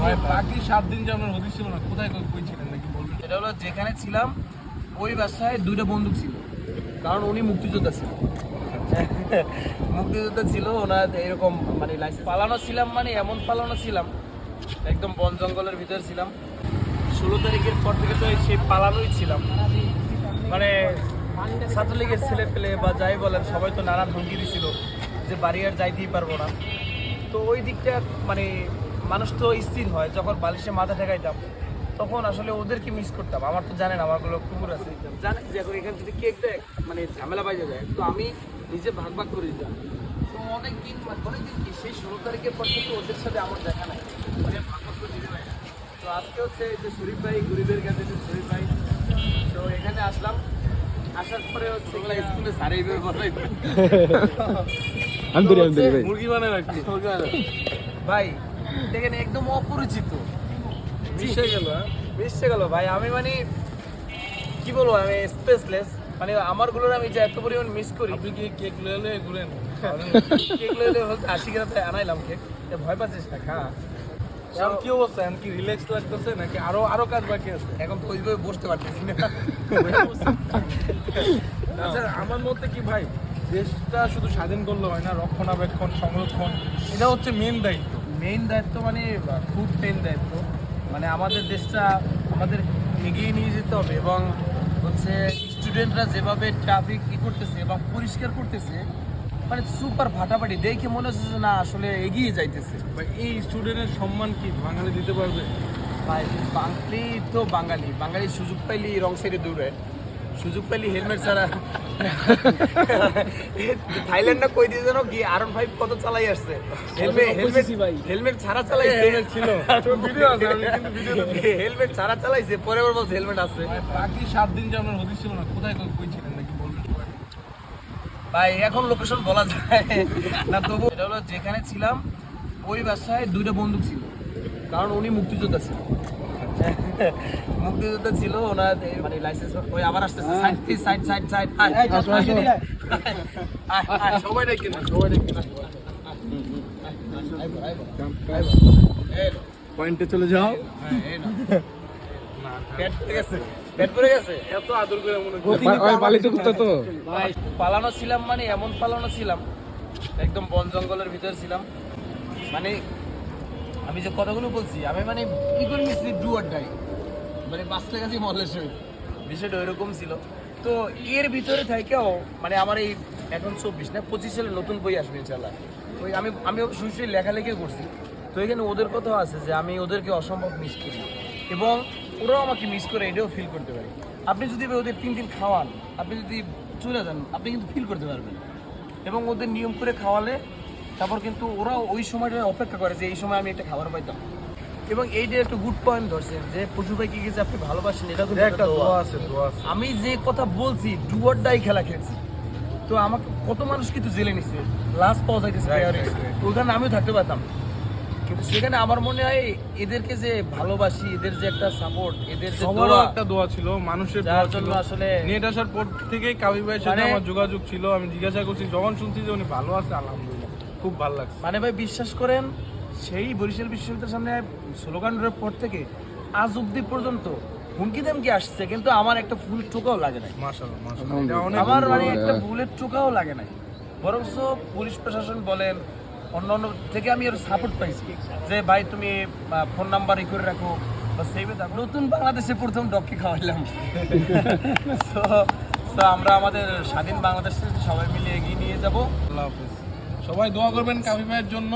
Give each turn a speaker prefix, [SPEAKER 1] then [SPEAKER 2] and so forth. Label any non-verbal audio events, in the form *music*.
[SPEAKER 1] ভাই বাকি সাত দিন যে আপনার হদিস ছিল না কোথায় কই- ছিলেন নাকি বলবেন
[SPEAKER 2] এটা হলো যেখানে ছিলাম ওই বাসায় দুইটা বন্দুক ছিল। কারণ উনি মুক্তিযোদ্ধা ছিল *laughs* মুক্তিযোদ্ধা ছিল ওনার এরকম মানে লাইসেন্স পালানো ছিলাম মানে এমন পালানো ছিলাম একদম বন জঙ্গলের ভিতরে ছিলাম। ষোলো তারিখের পর থেকে তো সেই পালানোই ছিলাম। মানে ছাত্রলীগের ছেলে পেলে বা যাই বলেন সবাই তো নানান হুমকি দিছিল যে বাড়ি আর যাইতেই পারব না। তো ওই দিকটা মানে মানুষ তো স্থির হয় যখন বালিশে মাথা ঠেকাইতাম তখন আসলে ওদেরকে মিস করতাম। আমার তো জানেন আমারগুলো কুকুর আছে। জানেন যে এখন এখান থেকে কেক দেয় মানে ঝামেলা বাজে যায়। তো আমি নিজে ভাগ ভাগ করে দিতাম। তো অনেক দিন অনেক দিন কি সেই ষোলো তারিখের পর থেকে ওদের সাথে আমার দেখা নাই। মানে ভাগ ভাগ করে দিতে পারি না। তো আজকে হচ্ছে যে শরীফ ভাই গরিবের কাছে যে শরীফ ভাই তো এখানে আসলাম। আসার পরে হচ্ছে স্কুলে সারে এইভাবে বলাই *laughs*
[SPEAKER 1] মুরগি বানায় রাখছি মুরগি বানায়
[SPEAKER 2] ভাই দেখেন একদম অপরিচিত।
[SPEAKER 1] মিশে গেল হ্যাঁ?
[SPEAKER 2] মিশে গেল ভাই। আমি মানে কি বলব আমি স্পেসলেস মানে আমারগুলোর আমি যে এত পরিমাণ মিস করি।
[SPEAKER 1] আপনি কি কেক লেলে ঘুরেন?
[SPEAKER 2] কেক লইলে বলতে আশি গ্রাম আনাইলাম কেক ভয় পাচ্ছিস না খা।
[SPEAKER 1] এখন কি অবস্থা? এখন কি রিল্যাক্স লাগতেছে নাকি আরও আরও কাজ বাকি আছে?
[SPEAKER 2] এখন তো ওইভাবে বসতে পারতেছি না।
[SPEAKER 1] আচ্ছা আমার মতে কি ভাই দেশটা শুধু স্বাধীন করলে হয় না রক্ষণাবেক্ষণ সংরক্ষণ এটা হচ্ছে মেন দায়িত্ব।
[SPEAKER 2] মেইন দায়িত্ব মানে খুব মেইন দায়িত্ব। মানে আমাদের দেশটা আমাদের এগিয়ে নিয়ে যেতে হবে এবং হচ্ছে স্টুডেন্টরা যেভাবে ট্রাফিক ই করতেছে এবং পরিষ্কার করতেছে মানে সুপার ফাটাফাটি দেখে মনে হচ্ছে যে না আসলে এগিয়ে যাইতেছে।
[SPEAKER 1] এই স্টুডেন্টের সম্মান কি বাঙালি দিতে পারবে?
[SPEAKER 2] ভাই বাঙালি তো বাঙালি। বাঙালি সুযোগ পাইলে এই রং সাইডে দৌড়ে সুযোগ পেলি হেলমেট ছাড়া। থাইল্যান্ড না কই দিয়ে জানো কি আরন ফাইভ কত চালাই আসছে? হেলমেট হেলমেট হেলমেট ছাড়া চালাইছে।
[SPEAKER 1] হেলমেট ছিল। ভিডিও আছে কিন্তু ভিডিও *laughs*
[SPEAKER 2] হেলমেট ছাড়া চালাইছে পরে আবার বলছে হেলমেট আছে।
[SPEAKER 1] বাকি সাত দিন যে আপনার হদিস ছিল না কোথায় কই- কই ছিলেন নাকি বলবেন
[SPEAKER 2] ভাই এখন লোকেশন বলা যায় না তবু এটা হলো যেখানে ছিলাম ওই বাসায় দুইটা বন্দুক ছিল। কারণ উনি মুক্তিযোদ্ধা ছিল *laughs* মুক্তিযোদ্ধা ছিল ওনার মানে লাইসেন্স ওই আবার আসতেছে। সাইড সাইড সাইড সাইড
[SPEAKER 3] আসো।
[SPEAKER 2] সবাই ডেকে না সবাই ডেকে না
[SPEAKER 3] পয়েন্টে চলে যাও।
[SPEAKER 2] হ্যাঁ, এই নাও। পেট পড়ে গেছে পেট পড়ে গেছে।
[SPEAKER 1] এত আদর করে মনে
[SPEAKER 3] ওই বালিতে কুত্তা তো।
[SPEAKER 2] ভাই পালানো ছিলাম মানে এমন পালানো ছিলাম। একদম বন জঙ্গলের ভিতর ছিলাম। মানে আমি যে কথাগুলো বলছি, আমি মানে নিচ্ছি ডু আর ডাই মানে বাঁচলে কাছে মরলে শহীদ বিষয়টা ওইরকম ছিল। তো এর ভিতরে থেকেও মানে আমার এই এখন চব্বিশ না, পঁচিশ সালে নতুন বই আসবে ইনশাল্লাহ ওই আমি আমি শুয়ে শুয়ে লেখালেখি করছি। তো এখানে ওদের কথাও আছে যে আমি ওদেরকে অসম্ভব মিস করি। এবং ওরাও আমাকে মিস করে এটাও ফিল করতে পারি। আপনি যদি ওদের তিন দিন খাওয়ান, আপনি যদি চলে যান, আপনি কিন্তু ফিল করতে পারবেন। এবং ওদের নিয়ম করে খাওয়ালে তারপর কিন্তু ওরা ওই সময়টা অপেক্ষা করে যে এই সময় আমি একটা খাবার পাইতাম। এবং এইটা একটা গুড পয়েন্ট ধরছেন যে পশু পাখি যে আপনি ভালোবাসেন এটা কিন্তু
[SPEAKER 1] একটা
[SPEAKER 2] দোয়া।
[SPEAKER 1] আছে দোয়া আছে।
[SPEAKER 2] আমি যে কথা বলছি ডুয়ার ডাই খেলা খেলছি তো আমাকে কত মানুষ কিন্তু জেলে নিছে। লাস্ট পাওয়া যাইতেছে. ওখানে আমিও থাকতে পারতাম। কিন্তু সেখানে আমার মনে হয় এদেরকে যে ভালোবাসি এদের যে একটা সাপোর্ট এদের যে
[SPEAKER 1] সবারও একটা দোয়া ছিল মানুষের
[SPEAKER 2] যার জন্য আসলে
[SPEAKER 1] নেট আসার পর থেকেই কাবি ভাইয়ের সাথে
[SPEAKER 2] মানে-
[SPEAKER 1] আমার যোগাযোগ ছিল। আমি জিজ্ঞাসা করছি যখন শুনছি যে উনি ভালো আছে আলহামদুলিল্লাহ। খুব ভালো লাগছে।
[SPEAKER 2] মানে ভাই বিশ্বাস করেন সেই বরিশাল বিশ্ববিদ্যালয়ের সামনে স্লোগান দেওয়ার পর থেকে আজ অব্দি পর্যন্ত হুমকি দামকি আসছে কিন্তু আমার একটা ফুল টোকাও লাগে নাই। আমার মানে একটা বুলেট টোকাও লাগে নাই। বরং পুলিশ প্রশাসন বলেন অন্য অন্য থেকে আমি এর সাপোর্ট পাইছি যে ভাই তুমি ফোন নাম্বার ই করে রাখো বা সেভে থাকো। নতুন বাংলাদেশে প্রথম ডককে খাওয়াইলাম। *laughs* তো তো আমরা আমাদের স্বাধীন বাংলাদেশে সবাই মিলে এগিয়ে নিয়ে যাব।
[SPEAKER 1] আল্লাহ হাফেজ। সবাই দোয়া করবেন কাবি ভাইয়ের জন্য।